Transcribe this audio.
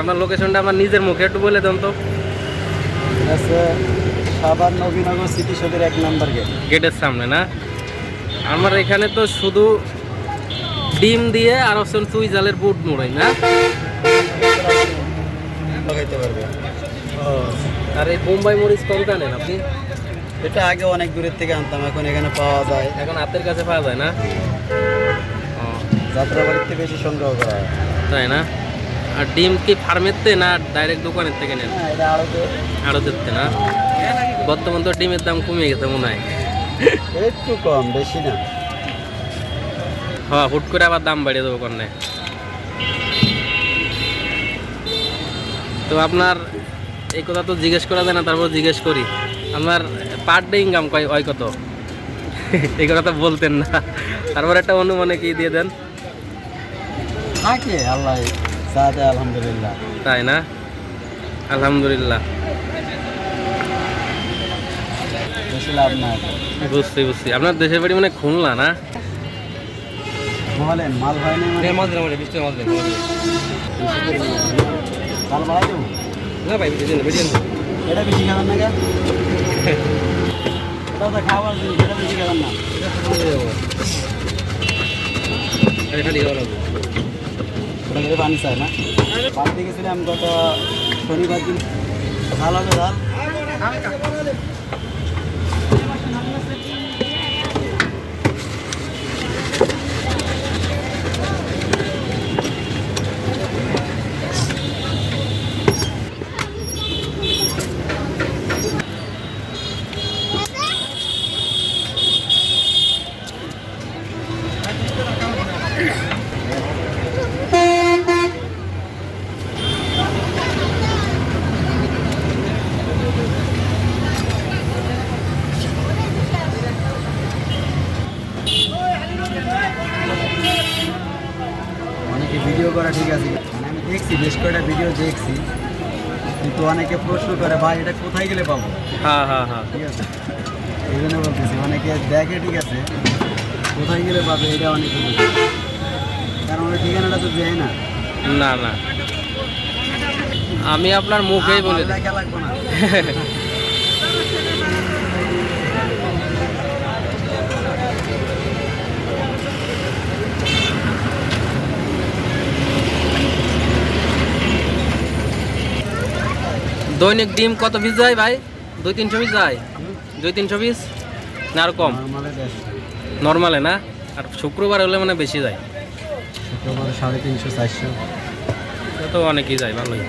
আপনার লোকেশনটা আমার নিজের মুখে একটু বলে দেন তো। আছে সাভার নবীনগর সিটি সদের এক নাম্বার গেট গেটের সামনে না? আমার এখানে তো শুধু ডিম দিয়ে আর হচ্ছে চুই জালের বুট মোড়াই না? লাগাইতে পারবে। আর এই বোম্বাই মরিচ কম জানেন আপনি? এটা আগে অনেক দূরের থেকে আনতাম এখন এখানে পাওয়া যায়। এখন হাতের কাছে পাওয়া যায় না? যাত্রাবাড়িতে বেশি সংগ্রহ করা হয়। তাই না? আর ডিম কি ফার্মের না ডাইরেক্ট দোকানের থেকে নেন? এটা আড়তে। আরও দিতে না? বর্তমান তো ডিমের দাম কমে গেছে মনে হয়। একটু কম বেশি না। হ্যাঁ হুট করে আবার দাম বাড়িয়ে দেবো কন্যা। তো আপনার এই কথা তো জিজ্ঞেস করা যায় না তারপর জিজ্ঞেস করি। আপনার পার ডে ইনকাম কয় হয় কত? এই কথা তো বলতেন না। তারপর একটা অনুমানে কি দিয়ে দেন? থাকে আল্লাহ দেয় আলহামদুলিল্লাহ। তাই না? আলহামদুলিল্লাহ। বুঝছি বুঝছি। আপনার দেশের বাড়ি মানে খুলনা না? বলেন মাল হয় না মানে? মাল দেবো না ভাই এটা বেশি খাবেন না কেন এটা তো খাবার জিনিস এটা বেশি খাবেন না। ওটা মেরে পানি চায় না। বাড়িতে গেছিলাম গত শনিবার দিন। ভালো হবে ঝাল। অনেকে ভিডিও করা ঠিক আছে? মানে আমি দেখছি বেশ কয়েকটা ভিডিও দেখছি। কিন্তু অনেকে প্রশ্ন করে ভাই এটা কোথায় গেলে পাবো? হ্যাঁ হ্যাঁ হ্যাঁ। ঠিক আছে? এই জন্য বলতেছি অনেকে দেখে ঠিক আছে কোথায় গেলে পাবে এটা অনেকে কারণ ওই ঠিকানাটা তো দেয় না। না না। আমি আপনার মুখেই বলে দিই। লেখা লাগবে না। দৈনিক ডিম কত পিস যায় ভাই? দুই তিনশো পিস যায়? দুই তিনশো পিস না আর কম? নর্মালে না? আর শুক্রবার হলে মানে বেশি যায়। শুক্রবার সাড়ে তিনশো চারশো। তো অনেকই যায় ভালোই।